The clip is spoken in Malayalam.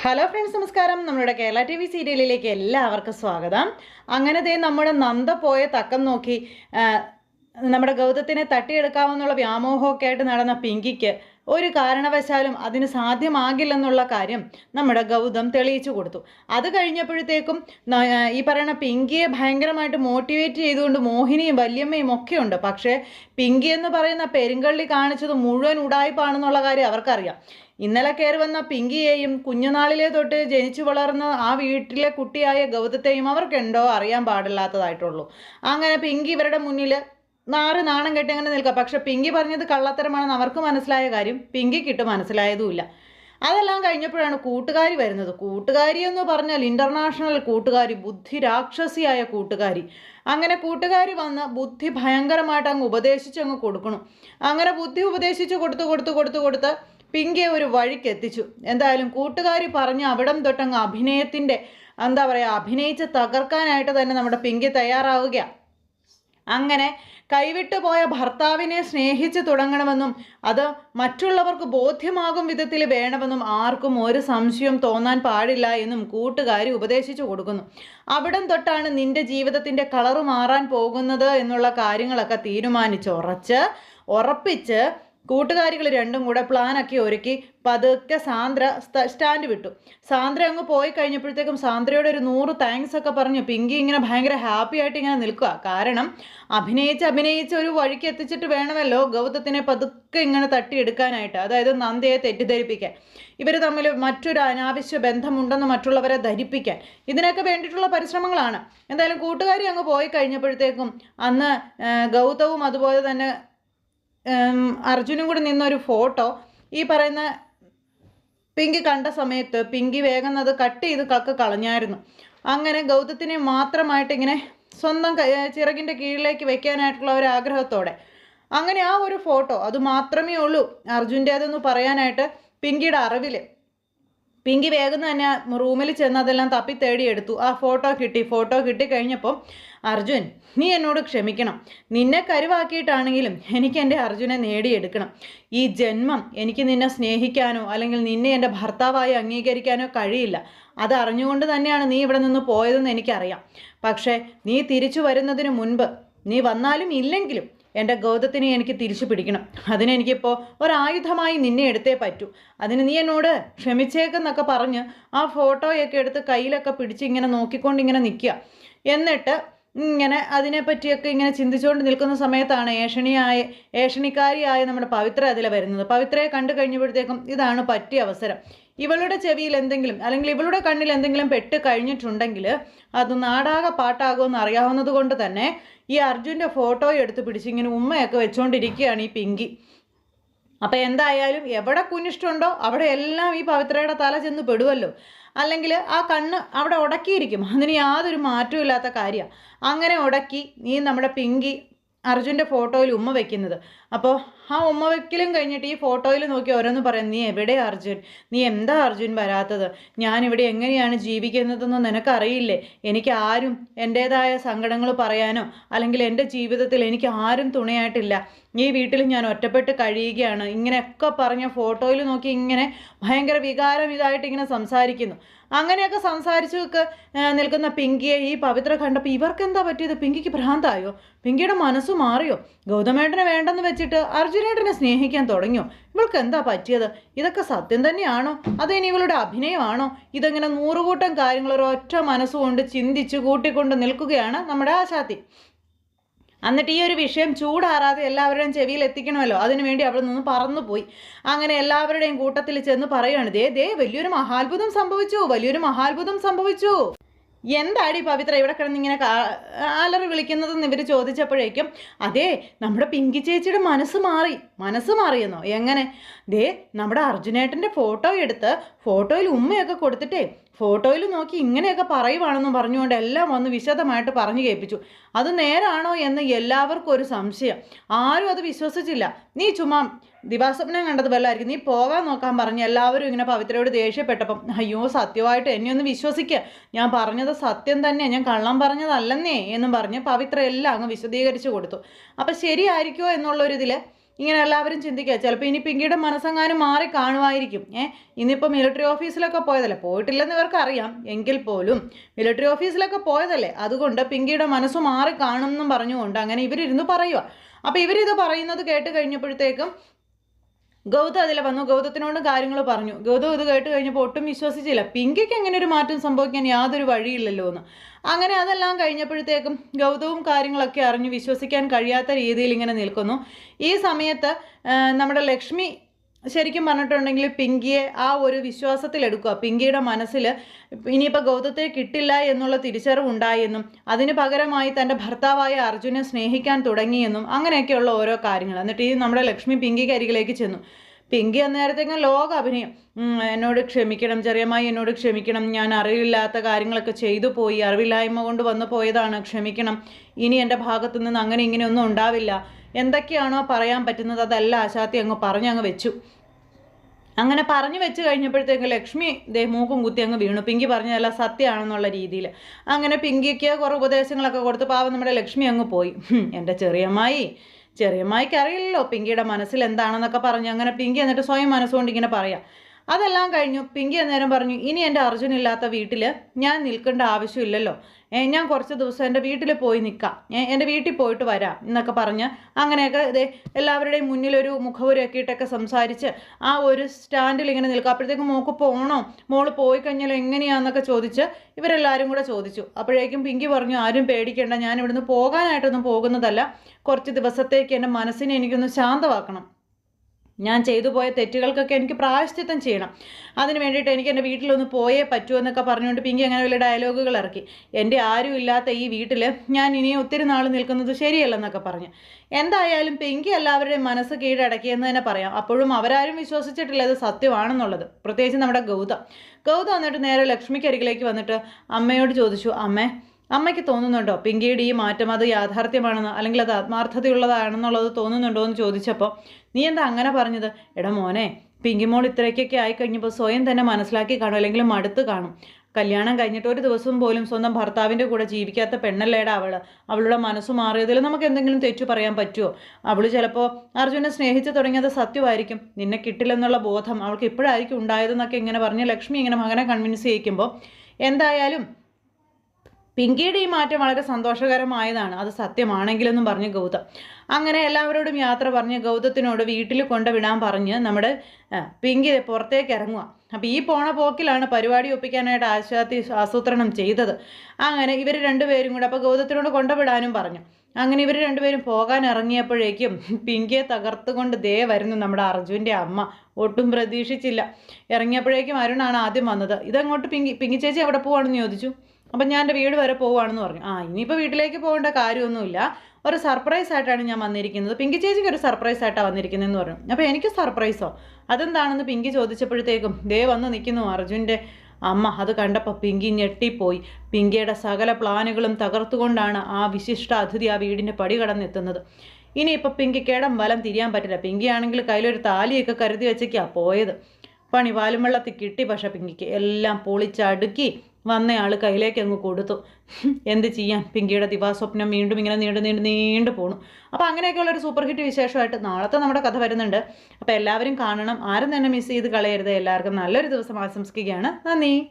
ഹലോ ഫ്രണ്ട്സ് നമസ്കാരം. നമ്മുടെ കേരള ടി വി സീരിയലിലേക്ക് എല്ലാവർക്കും സ്വാഗതം. അങ്ങനെ ദേ നമ്മുടെ നന്ദ പോയ തക്കം നോക്കി നമ്മുടെ ഗൗതത്തിനെ തട്ടിയെടുക്കാമെന്നുള്ള വ്യാമോഹമൊക്കെ ആയിട്ട് നടന്ന പിങ്കിക്ക് ഒരു കാരണവശാലും അതിന് സാധ്യമാകില്ലെന്നുള്ള കാര്യം നമ്മുടെ ഗൗതം തെളിയിച്ചു കൊടുത്തു. അത് കഴിഞ്ഞപ്പോഴത്തേക്കും ഈ പറയുന്ന പിങ്കിയെ ഭയങ്കരമായിട്ട് മോട്ടിവേറ്റ് ചെയ്തുകൊണ്ട് മോഹിനിയും വല്യമ്മയും ഒക്കെ ഉണ്ട്. പക്ഷേ പിങ്കി എന്ന് പറയുന്ന പെരുങ്കള്ളി കാണിച്ചത് മുഴുവൻ ഉടായ്പാണെന്നുള്ള കാര്യം അവർക്കറിയാം. ഇന്നലെ കയറി വന്ന പിങ്കിയെയും കുഞ്ഞുനാളിലെ തൊട്ട് ജനിച്ചു വളർന്ന ആ വീട്ടിലെ കുട്ടിയായ ഗൗതത്തെയും അവർക്കുണ്ടോ അറിയാൻ പാടില്ലാത്തതായിട്ടുള്ളൂ. അങ്ങനെ പിങ്കി ഇവരുടെ മുന്നിൽ നാറ് നാണം കെട്ടി അങ്ങനെ നിൽക്കുക പക്ഷെ പിങ്കി പറഞ്ഞത് കള്ളത്തരമാണെന്ന് അവർക്ക് മനസ്സിലായ കാര്യം പിങ്കിക്കിട്ട് മനസ്സിലായതുമില്ല. അതെല്ലാം കഴിഞ്ഞപ്പോഴാണ് കൂട്ടുകാരി വരുന്നത്. കൂട്ടുകാരി എന്ന് പറഞ്ഞാൽ ഇന്റർനാഷണൽ കൂട്ടുകാരി ബുദ്ധി രാക്ഷസിയായ കൂട്ടുകാരി. അങ്ങനെ കൂട്ടുകാരി വന്ന് ബുദ്ധി ഭയങ്കരമായിട്ട് അങ്ങ് ഉപദേശിച്ച് അങ്ങ് കൊടുക്കണം. അങ്ങനെ ബുദ്ധി ഉപദേശിച്ച് കൊടുത്ത് കൊടുത്ത് കൊടുത്ത് കൊടുത്ത് പിങ്കിയെ ഒരു വഴിക്ക് എത്തിച്ചു. എന്തായാലും കൂട്ടുകാരി പറഞ്ഞ് അവിടം തൊട്ടങ്ങ് അഭിനയത്തിന്റെ എന്താ പറയുക അഭിനയിച്ച് തകർക്കാനായിട്ട് തന്നെ നമ്മുടെ പിങ്കി തയ്യാറാവുകയാണ് അങ്ങനെ കൈവിട്ടു പോയ ഭർത്താവിനെ സ്നേഹിച്ച് തുടങ്ങണമെന്നും അത് മറ്റുള്ളവർക്ക് ബോധ്യമാകും വിധത്തിൽ വേണമെന്നും ആർക്കും ഒരു സംശയം തോന്നാൻ പാടില്ല എന്നും കൂട്ടുകാരി ഉപദേശിച്ചു കൊടുക്കുന്നു. അവിടം തൊട്ടാണ് നിന്റെ ജീവിതത്തിന്റെ കളറ് മാറാൻ പോകുന്നത് എന്നുള്ള കാര്യങ്ങളൊക്കെ തീരുമാനിച്ചുറച്ച് ഉറപ്പിച്ച് കൂട്ടുകാരികൾ രണ്ടും കൂടെ പ്ലാനൊക്കെ ഒരുക്കി പതുക്കെ സാന്ദ്ര സ്റ്റാൻഡ് വിട്ടു. സാന്ദ്ര അങ്ങ് പോയി കഴിഞ്ഞപ്പോഴത്തേക്കും സാന്ദ്രയോട് ഒരു നൂറ് താങ്ക്സ് ഒക്കെ പറഞ്ഞു. പിങ്കി ഇങ്ങനെ ഭയങ്കര ഹാപ്പി ആയിട്ട് ഇങ്ങനെ നിൽക്കുക കാരണം അഭിനയിച്ച് അഭിനയിച്ച് ഒരു വഴിക്ക് എത്തിച്ചിട്ട് വേണമല്ലോ ഗൗതത്തിനെ പതുക്കെ ഇങ്ങനെ തട്ടിയെടുക്കാനായിട്ട്. അതായത് നന്ദയെ തെറ്റിദ്ധരിപ്പിക്കാൻ. ഇവർ തമ്മിൽ മറ്റൊരു അനാവശ്യ ബന്ധമുണ്ടെന്ന് മറ്റുള്ളവരെ ധരിപ്പിക്കാൻ. ഇതിനൊക്കെ വേണ്ടിയിട്ടുള്ള പരിശ്രമങ്ങളാണ്. എന്തായാലും കൂട്ടുകാരി അങ്ങ് പോയി കഴിഞ്ഞപ്പോഴത്തേക്കും അന്ന് ഗൗതവും അതുപോലെ തന്നെ അർജുനും കൂടി നിന്നൊരു ഫോട്ടോ. ഈ പറയുന്ന പിങ്കി കണ്ട സമയത്ത് പിങ്കി വേഗം അത് കട്ട് ചെയ്ത് കക്ക് കളഞ്ഞായിരുന്നു. അങ്ങനെ ഗൗതത്തിനെ മാത്രമായിട്ട് ഇങ്ങനെ സ്വന്തം ചിറകിന്റെ കീഴിലേക്ക് വെക്കാനായിട്ടുള്ള ഒരു ആഗ്രഹത്തോടെ. അങ്ങനെ ആ ഒരു ഫോട്ടോ അത് മാത്രമേ ഉള്ളൂ അർജുന്റേതെന്ന് പറയാനായിട്ട് പിങ്കിയുടെ അറിവിൽ പിങ്കി വേഗം തന്നെ റൂമിൽ ചെന്ന് അതെല്ലാം തപ്പി തേടിയെടുത്തു ആ ഫോട്ടോ കിട്ടി. ഫോട്ടോ കിട്ടി കഴിഞ്ഞപ്പോൾ അർജുൻ നീ എന്നോട് ക്ഷമിക്കണം. നിന്നെ കരുവാക്കിയിട്ടാണെങ്കിലും എനിക്ക് എന്റെ അർജുനെ നേടിയെടുക്കണം. ഈ ജന്മം എനിക്ക് നിന്നെ സ്നേഹിക്കാനോ അല്ലെങ്കിൽ നിന്നെ എന്റെ ഭർത്താവായി അംഗീകരിക്കാനോ കഴിയില്ല. അത് അറിഞ്ഞുകൊണ്ട് തന്നെയാണ് നീ ഇവിടെ നിന്ന് പോയതെന്ന് എനിക്കറിയാം. പക്ഷേ നീ തിരിച്ചു വരുന്നതിന് മുൻപ് നീ വന്നാലും ഇല്ലെങ്കിലും എന്റെ ഗൗതത്തിനെ എനിക്ക് തിരിച്ചു പിടിക്കണം. അതിനെനിക്കിപ്പോൾ ഒരായുധമായി നിന്നെ എടുത്തേ പറ്റൂ. അതിന് നീ എന്നോട് ക്ഷമിച്ചേക്കെന്നൊക്കെ പറഞ്ഞ് ആ ഫോട്ടോയൊക്കെ എടുത്ത് കയ്യിലൊക്കെ പിടിച്ച് ഇങ്ങനെ നോക്കിക്കൊണ്ട് ഇങ്ങനെ നിൽക്കുക. എന്നിട്ട് ഇങ്ങനെ അതിനെപ്പറ്റിയൊക്കെ ഇങ്ങനെ ചിന്തിച്ചുകൊണ്ട് നിൽക്കുന്ന സമയത്താണ് ഏഷണിയായ ഏഷണിക്കാരിയായ നമ്മുടെ പവിത്ര അതിലെ വരുന്നത്. പവിത്രയെ കണ്ടു കഴിഞ്ഞപ്പോഴത്തേക്കും ഇതാണ് പറ്റിയ അവസരം. ഇവളുടെ ചെവിയിൽ എന്തെങ്കിലും അല്ലെങ്കിൽ ഇവളുടെ കണ്ണിൽ എന്തെങ്കിലും പെട്ട് കഴിഞ്ഞിട്ടുണ്ടെങ്കിൽ അത് നാടാകെ പാട്ടാകുമെന്ന് അറിയാവുന്നത് കൊണ്ട് തന്നെ ഈ അർജുന്റെ ഫോട്ടോ എടുത്ത് പിടിച്ച് ഇങ്ങനെ ഉമ്മയൊക്കെ വെച്ചുകൊണ്ടിരിക്കുകയാണ് ഈ പിങ്കി. അപ്പം എന്തായാലും എവിടെ കുനിഷ്ടുണ്ടോ അവിടെ എല്ലാം ഈ പവിത്രയുടെ തല ചെന്ന് പെടുവല്ലോ. അല്ലെങ്കിൽ ആ കണ്ണ് അവിടെ ഉടക്കിയിരിക്കും. അതിന് യാതൊരു മാറ്റവും ഇല്ലാത്ത കാര്യമാണ്. അങ്ങനെ ഉടക്കി നീ നമ്മുടെ പിങ്കി അർജുന്റെ ഫോട്ടോയിൽ ഉമ്മ വെക്കുന്നത്. അപ്പോൾ ആ ഉമ്മ വെക്കലും കഴിഞ്ഞിട്ട് ഈ ഫോട്ടോയിൽ നോക്കി ഓരോന്ന് പറയും നീ എവിടെ അർജുൻ? നീ എന്താ അർജുൻ വരാത്തത്? ഞാനിവിടെ എങ്ങനെയാണ് ജീവിക്കുന്നതെന്ന് നിനക്കറിയില്ലേ? എനിക്ക് ആരും എന്റേതായ സങ്കടങ്ങൾ പറയാനോ അല്ലെങ്കിൽ എന്റെ ജീവിതത്തിൽ എനിക്ക് ആരും തുണയായിട്ടില്ല. ഈ വീട്ടിൽ ഞാൻ ഒറ്റപ്പെട്ട് കഴിയുകയാണ്. ഇങ്ങനെയൊക്കെ പറഞ്ഞ ഫോട്ടോയിൽ നോക്കി ഇങ്ങനെ ഭയങ്കര വികാരം ഇതായിട്ട് ഇങ്ങനെ സംസാരിക്കുന്നു. അങ്ങനെയൊക്കെ സംസാരിച്ചൊക്കെ ആ, നിൽക്കുന്ന പിങ്കിയെ ഈ പവിത്ര കണ്ടപ്പോൾ ഇവർക്ക് എന്താ പറ്റിയത്? പിങ്കിക്ക് ഭ്രാന്തായോ? പിങ്കിയുടെ മനസ്സ് മാറിയോ? ഗൗതമേട്ടനെ വേണ്ടെന്ന് വെച്ചിട്ട് അർജുനേട്ടനെ സ്നേഹിക്കാൻ തുടങ്ങിയോ? ഇവൾക്ക് എന്താ പറ്റിയത്? ഇതൊക്കെ സത്യം തന്നെയാണോ? അതോ ഇനി ഇവളുടെ അഭിനയമാണോ? ഇതെങ്ങനെ നൂറുകൂട്ടം കാര്യങ്ങൾ ഒരൊറ്റ മനസ്സുകൊണ്ട് ചിന്തിച്ച് കൂട്ടിക്കൊണ്ട് നിൽക്കുകയാണ് നമ്മുടെ ആശാത്തി. എന്നിട്ട് ഈ ഒരു വിഷയം ചൂടാറാതെ എല്ലാവരുടെയും ചെവിയിൽ എത്തിക്കണമല്ലോ. അതിനുവേണ്ടി അവിടെ നിന്ന് പറന്നുപോയി. അങ്ങനെ എല്ലാവരുടെയും കൂട്ടത്തിൽ ചെന്ന് പറയുകയാണ് ദേ ദേ വലിയൊരു മഹാത്ഭുതം സംഭവിച്ചു വലിയൊരു മഹാത്ഭുതം സംഭവിച്ചു. എന്താടി പവിത്ര ഇവിടെ കിടന്ന് ഇങ്ങനെ അലറി വിളിക്കുന്നതെന്ന് ഇവർ ചോദിച്ചപ്പോഴേക്കും അതെ നമ്മുടെ പിങ്കി ചേച്ചിയുടെ മനസ്സ് മാറി മനസ്സ് മാറിയെന്നോ? എങ്ങനെ? ദേ നമ്മുടെ അർജുനേട്ടന്റെ ഫോട്ടോ എടുത്ത് ഫോട്ടോയിൽ ഉമ്മയൊക്കെ കൊടുത്തിട്ടേ ഫോട്ടോയിൽ നോക്കി ഇങ്ങനെയൊക്കെ പറയുവാണെന്നും പറഞ്ഞുകൊണ്ട് എല്ലാം വന്ന് വിശദമായിട്ട് പറഞ്ഞു കേൾപ്പിച്ചു. അത് നേരാണോ എന്ന് എല്ലാവർക്കും ഒരു സംശയം. ആരും അത് വിശ്വസിച്ചില്ല. നീ ചുമ്മാ ദിവാസ്വപ്നം കണ്ടത് വല്ലതായിരിക്കും നീ പോകാൻ നോക്കാൻ പറഞ്ഞ് എല്ലാവരും ഇങ്ങനെ പവിത്രയോട് ദേഷ്യപ്പെട്ടപ്പം അയ്യോ സത്യമായിട്ട് എന്നെ ഒന്ന് വിശ്വസിക്കുക ഞാൻ പറഞ്ഞത് സത്യം തന്നെ ഞാൻ കള്ളം പറഞ്ഞതല്ലെന്നേ എന്നും പറഞ്ഞ് പവിത്ര എല്ലാം അങ്ങ് വിശദീകരിച്ചു കൊടുത്തു. അപ്പം ശരിയായിരിക്കുമോ എന്നുള്ളൊരിതിൽ ഇങ്ങനെ എല്ലാവരും ചിന്തിക്കുക. ചിലപ്പോൾ ഇനി പിങ്കിയുടെ മനസ്സെങ്ങാനും മാറി കാണുമായിരിക്കും. ഏ ഇനിയിപ്പോൾ മിലിറ്ററി ഓഫീസിലൊക്കെ പോയതല്ലേ? പോയിട്ടില്ലെന്ന് ഇവർക്ക് അറിയാം എങ്കിൽ പോലും മിലിറ്ററി ഓഫീസിലൊക്കെ പോയതല്ലേ? അതുകൊണ്ട് പിങ്കിയുടെ മനസ്സ് മാറി കാണും എന്നും പറഞ്ഞുകൊണ്ട് അങ്ങനെ ഇവരിരുന്ന് പറയുക അപ്പോൾ ഇവരിത് പറയുന്നത് കേട്ട് കഴിഞ്ഞപ്പോഴത്തേക്കും ഗൗതം അതിലെ വന്നു. ഗൗതത്തിനോട് കാര്യങ്ങൾ പറഞ്ഞു. ഗൗതം ഇത് കേട്ട് കഴിഞ്ഞപ്പോൾ ഒട്ടും വിശ്വസിച്ചില്ല. പിങ്കിക്ക് എങ്ങനെ ഒരു മാറ്റം സംഭവിക്കാൻ യാതൊരു വഴിയില്ലല്ലോ എന്ന്. അങ്ങനെ അതെല്ലാം കഴിഞ്ഞപ്പോഴത്തേക്കും ഗൗതവും കാര്യങ്ങളൊക്കെ അറിഞ്ഞു വിശ്വസിക്കാൻ കഴിയാത്ത രീതിയിൽ ഇങ്ങനെ നിൽക്കുന്നു. ഈ സമയത്ത് നമ്മുടെ ലക്ഷ്മി ശരിക്കും പറഞ്ഞിട്ടുണ്ടെങ്കിൽ പിങ്കിയെ ആ ഒരു വിശ്വാസത്തിലെടുക്കുക പിങ്കിയുടെ മനസ്സിൽ ഇനിയിപ്പോൾ ഗൗതത്തെ കിട്ടില്ല എന്നുള്ള തിരിച്ചറിവുണ്ടായെന്നും അതിന് പകരമായി തന്റെ ഭർത്താവായ അർജുനെ സ്നേഹിക്കാൻ തുടങ്ങിയെന്നും അങ്ങനെയൊക്കെയുള്ള ഓരോ കാര്യങ്ങൾ. എന്നിട്ട് ഈ നമ്മുടെ ലക്ഷ്മി പിങ്കിക്ക് അരികിലേക്ക് ചെന്നു. പിങ്കി അന്നേരത്തേക്കും ലോക അഭിനയം. എന്നോട് ക്ഷമിക്കണം ചെറിയമായി എന്നോട് ക്ഷമിക്കണം. ഞാൻ അറിവില്ലാത്ത കാര്യങ്ങളൊക്കെ ചെയ്തു പോയി. അറിവില്ലായ്മ കൊണ്ട് വന്നു പോയതാണ്. ക്ഷമിക്കണം. ഇനി എന്റെ ഭാഗത്തു നിന്ന് അങ്ങനെ ഇങ്ങനെ ഒന്നും ഉണ്ടാവില്ല. എന്തൊക്കെയാണോ പറയാൻ പറ്റുന്നത് അതല്ല ആശാത്തി അങ്ങ് പറഞ്ഞു അങ്ങ് വെച്ചു. അങ്ങനെ പറഞ്ഞു വെച്ച് കഴിഞ്ഞപ്പോഴത്തേക്ക് ലക്ഷ്മി ദേ മൂക്കും കുത്തി അങ്ങ് വീണു. പിങ്കി പറഞ്ഞതല്ല സത്യമാണെന്നുള്ള രീതിയിൽ. അങ്ങനെ പിങ്കിക്ക് കുറേ ഉപദേശങ്ങളൊക്കെ കൊടുത്ത് പാവം നമ്മുടെ ലക്ഷ്മി അങ്ങ് പോയി. എന്റെ ചെറിയമ്മായി ചെറിയമ്മായിക്ക് അറിയില്ലല്ലോ. പിങ്കിയുടെ മനസ്സിൽ എന്താണെന്നൊക്കെ പറഞ്ഞ് അങ്ങനെ പിങ്കി എന്നിട്ട് സ്വയം മനസ്സുകൊണ്ട് ഇങ്ങനെ പറയാം. അതെല്ലാം കഴിഞ്ഞു. പിങ്കി അന്നേരം പറഞ്ഞു ഇനി എന്റെ അർജുൻ ഇല്ലാത്ത വീട്ടിൽ ഞാൻ നിൽക്കേണ്ട ആവശ്യമില്ലല്ലോ. ഞാൻ കുറച്ച് ദിവസം എന്റെ വീട്ടിൽ പോയി നിൽക്കാം എന്റെ വീട്ടിൽ പോയിട്ട് വരാം എന്നൊക്കെ പറഞ്ഞ് അങ്ങനെയൊക്കെ ഇതേ എല്ലാവരുടെയും മുന്നിലൊരു മുഖവുരൊക്കെ ഇട്ടൊക്കെ സംസാരിച്ച് ആ ഒരു സ്റ്റാൻഡിൽ ഇങ്ങനെ നിൽക്കുക അപ്പോഴത്തേക്കും മോക്ക് പോകണോ മോൾ പോയി കഴിഞ്ഞാൽ എങ്ങനെയാണെന്നൊക്കെ ചോദിച്ച് ഇവരെല്ലാവരും കൂടെ ചോദിച്ചു. അപ്പോഴേക്കും പിങ്കി പറഞ്ഞു ആരും പേടിക്കേണ്ട ഞാൻ ഇവിടുന്ന് പോകാനായിട്ടൊന്നും പോകുന്നതല്ല. കുറച്ച് ദിവസത്തേക്ക് എന്റെ മനസ്സിനെ എനിക്കൊന്ന് ശാന്തമാക്കണം. ഞാൻ ചെയ്തു പോയ തെറ്റുകൾക്കൊക്കെ എനിക്ക് പ്രായശ്ചിത്തം ചെയ്യണം. അതിന് വേണ്ടിയിട്ട് എനിക്ക് എന്റെ വീട്ടിലൊന്ന് പോയേ പറ്റൂ എന്നൊക്കെ പറഞ്ഞുകൊണ്ട് പിങ്കി അങ്ങനെ വലിയ ഡയലോഗുകൾ ഇറക്കി. എന്റെ ആരും ഇല്ലാത്ത ഈ വീട്ടിൽ ഞാൻ ഇനിയും ഒത്തിരി നാൾ നിൽക്കുന്നത് ശരിയല്ലെന്നൊക്കെ പറഞ്ഞു. എന്തായാലും പിങ്കി എല്ലാവരുടെയും മനസ്സ് കീഴടക്കിയെന്ന് തന്നെ പറയാം. അപ്പോഴും അവരാരും വിശ്വസിച്ചിട്ടില്ല ഇത് സത്യമാണെന്നുള്ളത്. പ്രത്യേകിച്ച് നമ്മുടെ ഗൗതം. ഗൗതം വന്നിട്ട് നേരെ ലക്ഷ്മിക്കരികിലേക്ക് വന്നിട്ട് അമ്മയോട് ചോദിച്ചു അമ്മേ അമ്മയ്ക്ക് തോന്നുന്നുണ്ടോ? പിങ്കിയുടെ ഈ മാറ്റം അത് യാഥാർത്ഥ്യമാണെന്ന് അല്ലെങ്കിൽ അത് ആത്മാർത്ഥതയുള്ളതാണെന്നുള്ളത് തോന്നുന്നുണ്ടോ എന്ന് ചോദിച്ചപ്പോൾ നീ എന്താ അങ്ങനെ പറഞ്ഞത്? എടാ മോനെ പിങ്കി മോൾ ഇത്രയ്ക്കൊക്കെ ആയി കഴിഞ്ഞപ്പോൾ സ്വയം തന്നെ മനസ്സിലാക്കി കാണും അല്ലെങ്കിൽ മടുത്ത് കാണും. കല്യാണം കഴിഞ്ഞിട്ട് ഒരു ദിവസം പോലും സ്വന്തം ഭർത്താവിന്റെ കൂടെ ജീവിക്കാത്ത പെണ്ണല്ലേടാ അവൾ അവളുടെ മനസ്സ് മാറിയതിൽ നമുക്ക് എന്തെങ്കിലും തെറ്റു പറയാൻ പറ്റുമോ? അവൾ ചിലപ്പോൾ അർജുനെ സ്നേഹിച്ച് തുടങ്ങിയത് സത്യമായിരിക്കും. നിന്നെ കിട്ടില്ലെന്നുള്ള ബോധം അവൾക്ക് ഇപ്പോഴായിരിക്കും ഉണ്ടായതെന്നൊക്കെ ഇങ്ങനെ പറഞ്ഞ് ലക്ഷ്മി ഇങ്ങനെ മകനെ കൺവിൻസ് ചെയ്യിക്കുമ്പോൾ എന്തായാലും പിങ്കിയുടെ ഈ മാറ്റം വളരെ സന്തോഷകരമായതാണ്. അത് സത്യമാണെങ്കിലെന്നും പറഞ്ഞു ഗൗതം. അങ്ങനെ എല്ലാവരോടും യാത്ര പറഞ്ഞ് ഗൗതത്തിനോട് വീട്ടിൽ കൊണ്ടുവിടാൻ പറഞ്ഞ് നമ്മുടെ പിങ്കി പുറത്തേക്ക് ഇറങ്ങുക അപ്പോൾ ഈ പോണ പോക്കിലാണ് പരിപാടി ഒപ്പിക്കാനായിട്ട് ആശാത്തി ആസൂത്രണം ചെയ്തത്. അങ്ങനെ ഇവർ രണ്ടുപേരും കൂടെ അപ്പോൾ ഗൗതത്തിനോട് കൊണ്ടുവിടാനും പറഞ്ഞു. അങ്ങനെ ഇവർ രണ്ടുപേരും പോകാൻ ഇറങ്ങിയപ്പോഴേക്കും പിങ്കിയെ തകർത്തുകൊണ്ട് ദേ വരുന്നു നമ്മുടെ അർജുന്റെ അമ്മ. ഒട്ടും പ്രതീക്ഷിച്ചില്ല. ഇറങ്ങിയപ്പോഴേക്കും അരുണാണ് ആദ്യം വന്നത്. ഇതങ്ങോട്ട് പിങ്കി പിങ്കി ചേച്ചി എവിടെ പോവാണെന്ന് ചോദിച്ചു? അപ്പം ഞാൻ എന്റെ വീട് വരെ പോവുകയാണെന്ന് പറഞ്ഞു. ആ ഇനിയിപ്പോൾ വീട്ടിലേക്ക് പോകേണ്ട കാര്യമൊന്നുമില്ല. ഒരു സർപ്രൈസ് ആയിട്ടാണ് ഞാൻ വന്നിരിക്കുന്നത്. പിങ്കി ചേച്ചിക്ക് ഒരു സർപ്രൈസ് ആയിട്ടാണ് വന്നിരിക്കുന്നതെന്ന് പറഞ്ഞു. അപ്പോൾ എനിക്ക് സർപ്രൈസോ അതെന്താണെന്ന് പിങ്കി ചോദിച്ചപ്പോഴത്തേക്കും ദേ വന്ന് നിൽക്കുന്നു അർജുന്റെ അമ്മ. അത് കണ്ടപ്പോൾ പിങ്കി ഞെട്ടിപ്പോയി. പിങ്കിയുടെ സകല പ്ലാനുകളും തകർത്തുകൊണ്ടാണ് ആ വിശിഷ്ട അതിഥി ആ വീടിന്റെ പടി കടന്നെത്തുന്നത്. ഇനിയിപ്പോൾ പിങ്കി കേടം വലം തിരിയാൻ പറ്റില്ല. പിങ്കി ആണെങ്കിൽ കയ്യിലൊരു താലിയൊക്കെ കരുതി വെച്ചേക്കാ പോയത്. പണി വാലും വെള്ളത്തിൽ കിട്ടി. പക്ഷേ പിങ്കിക്ക് എല്ലാം പൊളിച്ചടുക്കി വന്നയാൾ കയ്യിലേക്ക് അങ്ങ് കൊടുത്തു. എന്ത് ചെയ്യാൻ? പിങ്കിയുടെ ദിവാസ്വപ്നം വീണ്ടും ഇങ്ങനെ നീണ്ടു നീണ്ടു നീണ്ടു പോണു. അപ്പോൾ അങ്ങനെയൊക്കെയുള്ള ഒരു സൂപ്പർ ഹിറ്റ് വിശേഷമായിട്ട് നാളത്തെ നമ്മുടെ കഥ വരുന്നുണ്ട്. അപ്പോൾ എല്ലാവരും കാണണം. ആരും തന്നെ മിസ് ചെയ്ത് കളയരുത്. എല്ലാവർക്കും നല്ലൊരു ദിവസം ആശംസിക്കുകയാണ്. നന്ദി.